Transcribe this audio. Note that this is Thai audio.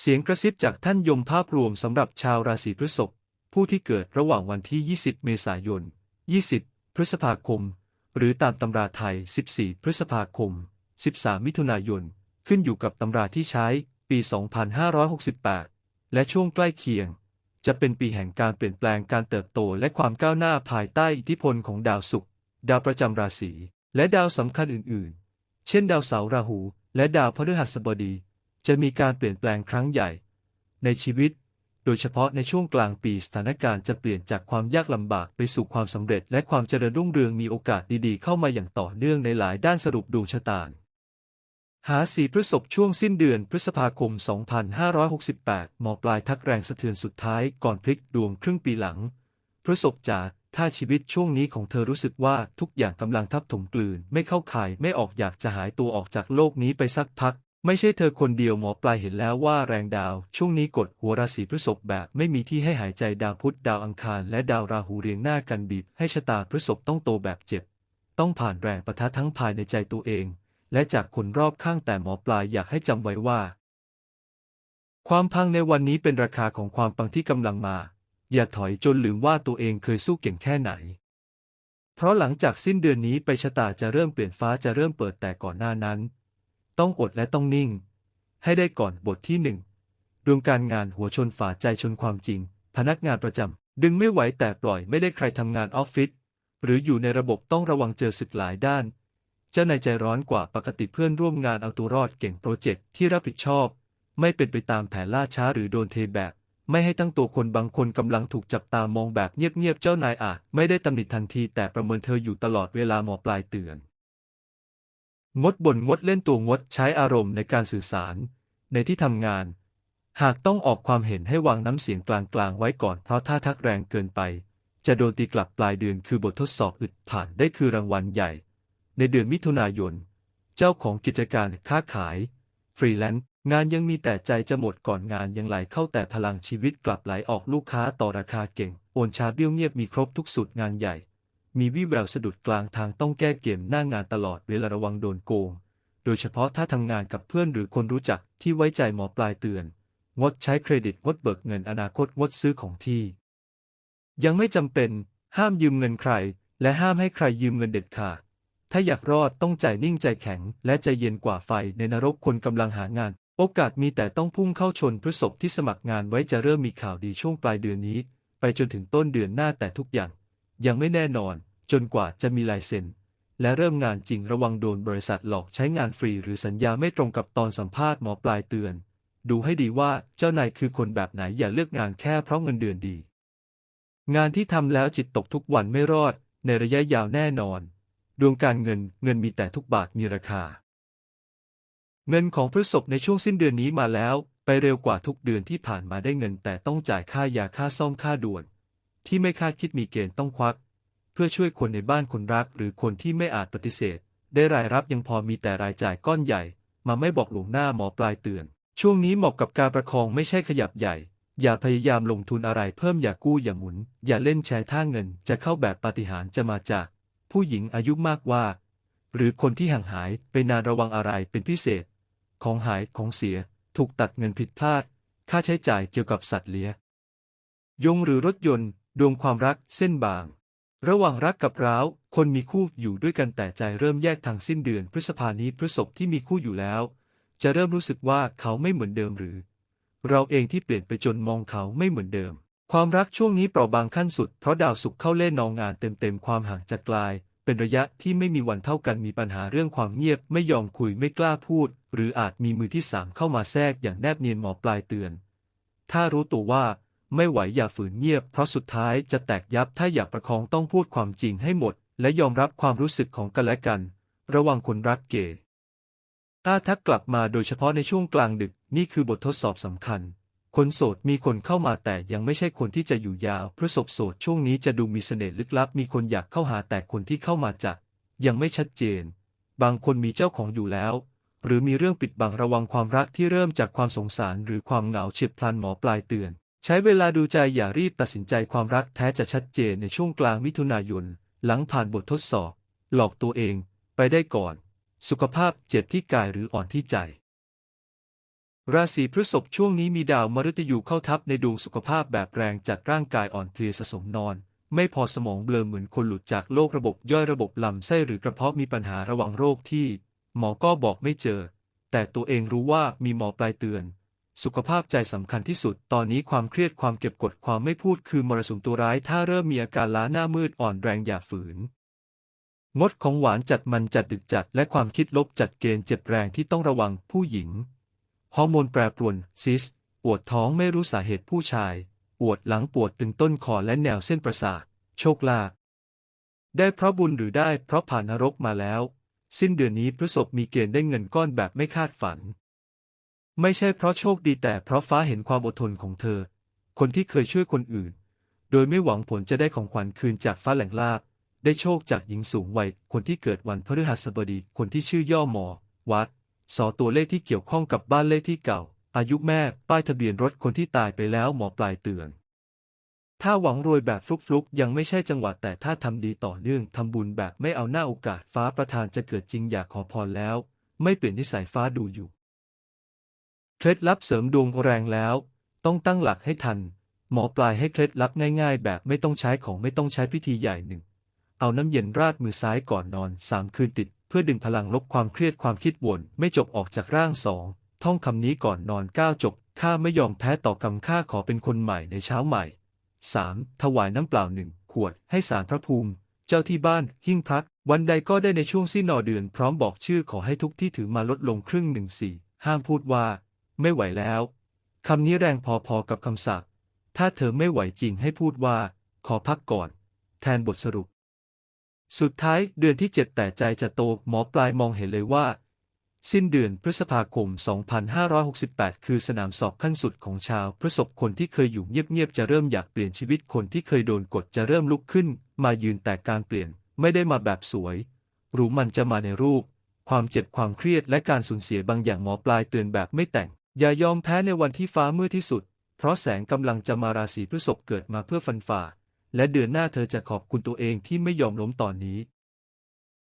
เสียงกระซิบจากท่านยมภาพรวมสำหรับชาวราศีพฤษภผู้ที่เกิดระหว่างวันที่ 20 เมษายน 20 พฤษภาคม หรือตามตำราไทย 14 พฤษภาคม 13 มิถุนายน ขึ้นอยู่กับตำราที่ใช้ ปี 2568 และช่วงใกล้เคียง จะเป็นปีแห่งการเปลี่ยนแปลงการเติบโตและความก้าวหน้าภายใต้อิทธิพลของดาวศุกร์ ดาวประจำราศี และดาวสำคัญอื่น ๆ เช่น ดาวเสาร์ราหู และดาวพฤหัสบดี จะมีการเปลี่ยนแปลงครั้งใหญ่ ในชีวิต โดยเฉพาะในช่วงกลางปีสถานการณ์จะเปลี่ยนจากความยากลำบากไปสู่ความสำเร็จ และความเจริญรุ่งเรืองมีโอกาสดีๆ เข้ามาอย่างต่อเนื่องในหลายด้านสรุปดวงชะตาหาสีพฤษภช่วงสิ้นเดือนพฤษภาคม 2568 หมอปลายทักแรงสะเทือนสุดท้ายก่อนพลิกดวงครึ่งปีหลัง พฤษภจ๋าถ้าชีวิตช่วงนี้ของเธอรู้สึกว่าทุกอย่างกำลังทับถมกลืน ไม่เข้าข่ายไม่ออกอยากจะหายตัวออกจากโลกนี้ไปสักพัก ไม่ใช่เธอคนเดียวหมอปลายเห็นแล้วว่าแรงดาว ช่วงนี้กดหัวราศีพฤษภแบบไม่มีที่ให้หายใจดาวพุธดาวอังคาร และดาวราหูเรียงหน้ากันบีบ ให้ชะตาพฤษภต้องโตแบบเจ็บ ต้องผ่านแรงประทะทั้งภายในใจตัวเอง และจากคนรอบข้างแต่หมอปลายอยากให้จำไว้ว่า ความพังในวันนี้เป็นราคาของความปังที่กำลังมา อย่าถอยจนลืมว่าตัวเองเคยสู้เก่งแค่ไหน เพราะหลังจากสิ้นเดือนนี้ไปชะตาจะเริ่มเปลี่ยนฟ้าจะเริ่มเปิดแต่ก่อนหน้านั้น ต้องอดและต้องนิ่ง ให้ได้ก่อนบทที่หนึ่งดวงการงานหัวชนฝาใจชนความจริง พนักงานประจำดึงไม่ไหวแต่ปล่อยไม่ได้ใครทำงานออฟฟิศหรืออยู่ในระบบต้องระวังเจอศึกหลายด้าน เจ้านายใจร้อนกว่าปกติเพื่อนร่วมงานเอาตัวรอดเก่งโปรเจกต์ที่รับผิดชอบ ไม่เป็นไปตามแผนล่าช้าหรือโดนเทแบบ ไม่ให้ตั้งตัวคนบางคนกำลังถูกจับตามองแบบเงียบๆเจ้านายอาจไม่ได้ตำหนิทันทีแต่ประเมินเธออยู่ตลอดเวลาหมอปลายเตือน งดบ่นงดเล่นตัวงดใช้อารมณ์ในการสื่อสาร ในที่ทำงาน หากต้องออกความเห็นให้วางน้ำเสียงกลางๆไว้ก่อนเพราะถ้าทักแรงเกินไป จะโดนตีกลับปลายเดือนคือบททดสอบอึดผ่านได้คือรางวัลใหญ่ ในเดือนมิถุนายน เจ้าของกิจการค้าขาย ฟรีแลนซ์งานยังมีแต่ใจจะหมดก่อนงานยังไหลเข้าแต่พลังชีวิตกลับไหลออกลูกค้าต่อราคาเก่ง โอนชาเบี้ยวเงียบมีครบทุกสุดงานใหญ่ มีวิแววสะดุดกลางทางต้องแก้เกมหน้างานตลอดเวลาระวังโดนโกง โดยเฉพาะถ้าทำงานกับเพื่อนหรือคนรู้จักที่ไว้ใจหมอปลายเตือน งดใช้เครดิตงดเบิกเงินอนาคตงดซื้อของที่ ยังไม่จำเป็น ห้ามยืมเงินใคร และห้ามให้ใครยืมเงินเด็ดขาดถ้าอยากรอดต้องใจนิ่งใจแข็ง และใจเย็นกว่าไฟในนรกคนกำลังหางาน โอกาสมีแต่ต้องพุ่งเข้าชนพฤษภที่สมัครงานไว้จะเริ่มมีข่าวดีช่วงปลายเดือนนี้ ไปจนถึงต้นเดือนหน้าแต่ทุกอย่าง ยังไม่แน่นอน จนกว่าจะมีลายเซ็น และเริ่มงานจริงระวังโดนบริษัทหลอกใช้งานฟรี หรือสัญญาไม่ตรงกับตอนสัมภาษณ์หมอปลายเตือน ดูให้ดีว่าเจ้านายคือคนแบบไหนอย่าเลือกงานแค่เพราะเงินเดือนดี งานที่ทำแล้วจิตตกทุกวันไม่รอด ในระยะยาวแน่นอน ดวงการเงินเงินมีแต่ทุกบาทมีราคา เงินของพฤษภในช่วงสิ้นเดือนนี้มาแล้วไปเร็วกว่าทุกเดือนที่ผ่านมาได้เงินแต่ต้องจ่ายค่ายาค่าซ่อมค่าด่วน ที่ไม่คาดคิดมีเกณฑ์ต้องควัก พื่อช่วยคนในบ้านคนรักหรือคนที่ไม่อาจปฏิเสธ ได้รายรับยังพอมีแต่รายจ่ายก้อนใหญ่ มาไม่บอกหลวงหน้าหมอปลายเตือน ช่วงนี้เหมาะกับการประคองไม่ใช่ขยับใหญ่ อย่าพยายามลงทุนอะไรเพิ่มอย่ากู้อย่าหมุน อย่าเล่นแชร์ท่าเงิน จะเข้าแบบปาฏิหาริย์จะมาจาก ผู้หญิงอายุมากว่า หรือคนที่ห่างหายไปนานระวังอะไรเป็นพิเศษ ของหายของเสีย ถูกตัดเงินผิดพลาด ค่าใช้จ่ายเกี่ยวกับสัตว์เลี้ยงยงหรือรถยนต์ ดวงความรักเส้นบาง ระหว่างรักกับร้าว คนมีคู่อยู่ด้วยกันแต่ใจเริ่มแยกทางสิ้นเดือนพฤษภานี้พฤษภที่มีคู่อยู่แล้ว จะเริ่มรู้สึกว่าเขาไม่เหมือนเดิมหรือ เราเองที่เปลี่ยนไปจนมองเขาไม่เหมือนเดิม ความรักช่วงนี้เปราะบางขั้นสุดเพราะดาวศุกร์เข้าเล่นนองงานเต็มๆความห่างจะกลาย เป็นระยะที่ไม่มีวันเท่ากันมีปัญหาเรื่องความเงียบไม่ยอมคุยไม่กล้าพูด หรืออาจมีมือที่สามเข้ามาแทรกอย่างแนบเนียนหมอปลายเตือน ถ้ารู้ตัวว่า ไม่ไหวอย่าฝืนเงียบ เพราะสุดท้ายจะแตกยับถ้าอยากประคองต้องพูดความจริงให้หมด และยอมรับความรู้สึกของกันและกัน ระวังคนรักเกย์ถ้าทักกลับมาโดยเฉพาะในช่วงกลางดึกนี่คือบททดสอบสำคัญ คนโสดมีคนเข้ามาแต่ยังไม่ใช่คนที่จะอยู่ยาวเพราะศพโสดช่วงนี้จะดูมีเสน่ห์ลึกลับ มีคนอยากเข้าหาแต่คนที่เข้ามาจะยังไม่ชัดเจน บางคนมีเจ้าของอยู่แล้ว หรือมีเรื่องปิดบังระวังความรักที่เริ่มจากความสงสารหรือความเหงาเฉียบพลันหมอปลายเตือน ใช้เวลาดูใจอย่ารีบตัดสินใจความรักแท้จะชัดเจนในช่วงกลางมิถุนายน หลังผ่านบททดสอบ หลอกตัวเองไปได้ก่อน สุขภาพเจ็บที่กายหรืออ่อนที่ใจ ราศีพฤษภช่วงนี้มีดาวมฤตยูเข้าทับในดวงสุขภาพแบบแรงจัดร่างกายอ่อนเพลียสะสมนอน ไม่พอสมองเบลอเหมือนคนหลุดจากโรคระบบย่อยระบบลำไส้หรือกระเพาะมีปัญหาระวังโรคที่ หมอก็บอกไม่เจอ แต่ตัวเองรู้ว่ามีหมอปลายเตือน สุขภาพใจสำคัญที่สุด ตอนนี้ความเครียดความเก็บกดความไม่พูดคือมรสุมตัวร้าย ถ้าเริ่มมีอาการล้าหน้ามืดอ่อนแรงอย่าฝืน งดของหวานจัดมันจัดดึกจัด และความคิดลบจัดเกณฑ์เจ็บแรงที่ต้องระวังผู้หญิง ฮอร์โมนแปรปรวนซิสปวดท้องไม่รู้สาเหตุผู้ชาย ปวดหลังปวดตึงต้นคอและแนวเส้นประสาท โชคลาภได้เพราะบุญหรือได้เพราะผ่านนรกมาแล้ว สิ้นเดือนนี้พฤษภมีเกณฑ์ได้เงินก้อนแบบไม่คาดฝัน ไม่ใช่เพราะโชคดีแต่เพราะฟ้าเห็นความอดทนของเธอ คนที่เคยช่วยคนอื่น โดยไม่หวังผลจะได้ของขวัญคืนจากฟ้าแหล่งลาบได้โชคจากหญิงสูงวัย คนที่เกิดวันพฤหัสบดี คนที่ชื่อย่อหมอ วัด สอตัวเลขที่เกี่ยวข้องกับบ้านเลขที่เก่า อายุแม่ ป้ายทะเบียนรถคนที่ตายไปแล้วหมอปลายเตือน ถ้าหวังรวยแบบฟลุกๆ ยังไม่ใช่จังหวะแต่ถ้าทำดีต่อเนื่องทำบุญแบบไม่เอาหน้าโอกาสฟ้าประทานจะเกิดจริงอยากขอพรแล้ว ไม่เปลี่ยนนิสัยฟ้าดูอยู่ เคล็ดลับเสริมดวงแรงแล้ว ต้องตั้งหลักให้ทัน หมอปลายให้เคล็ดลับง่ายๆ แบบไม่ต้องใช้ของไม่ต้องใช้พิธีใหญ่หนึ่ง เอาน้ำเย็นราดมือซ้ายก่อนนอนสามคืนติด เพื่อดึงพลังลบความเครียดความคิดวนไม่จบออกจากร่างสองท่องคำนี้ก่อนนอนก้าวจบข้าไม่ยอมแพ้ต่อกรรมข้าขอเป็นคนใหม่ในเช้าใหม่ 3. ถวายน้ำเปล่าหนึ่งขวดให้สารพระภูมิ เจ้าที่บ้านหิ้งพระวันใดก็ได้ในช่วงสิ้นนอเดือนพร้อมบอกชื่อขอให้ทุกที่ถือมาลดลงครึ่งหนึ่งสี่ห้ามพูดว่า ไม่ไหวแล้วคำนี้แรงพอๆกับคำสาปถ้าเธอไม่ไหวจริงให้พูดว่า ขอพักก่อน แทนบทสรุป สุดท้ายเดือนที่เจ็ดแต่ใจจะโตหมอปลายมองเห็นเลยว่า สิ้นเดือนพฤษภาคม 2568 คือสนามสอบขั้นสุดของชาวพฤษภคนที่เคยอยู่เงียบๆจะเริ่มอยากเปลี่ยนชีวิตคนที่เคยโดนกดจะเริ่มลุกขึ้น มายืนแต่การเปลี่ยนไม่ได้มาแบบสวย หรู้มันจะมาในรูป ความเจ็บความเครียดและการสูญเสียบางอย่างหมอปลายเตือนแบบไม่แต่ง อย่ายอมแพ้ในวันที่ฟ้ามืดที่สุด เพราะแสงกำลังจะมาราศีพฤษภเกิดมาเพื่อฟันฝ่า และเดือนหน้าเธอจะขอบคุณตัวเองที่ไม่ยอมล้มตอนนี้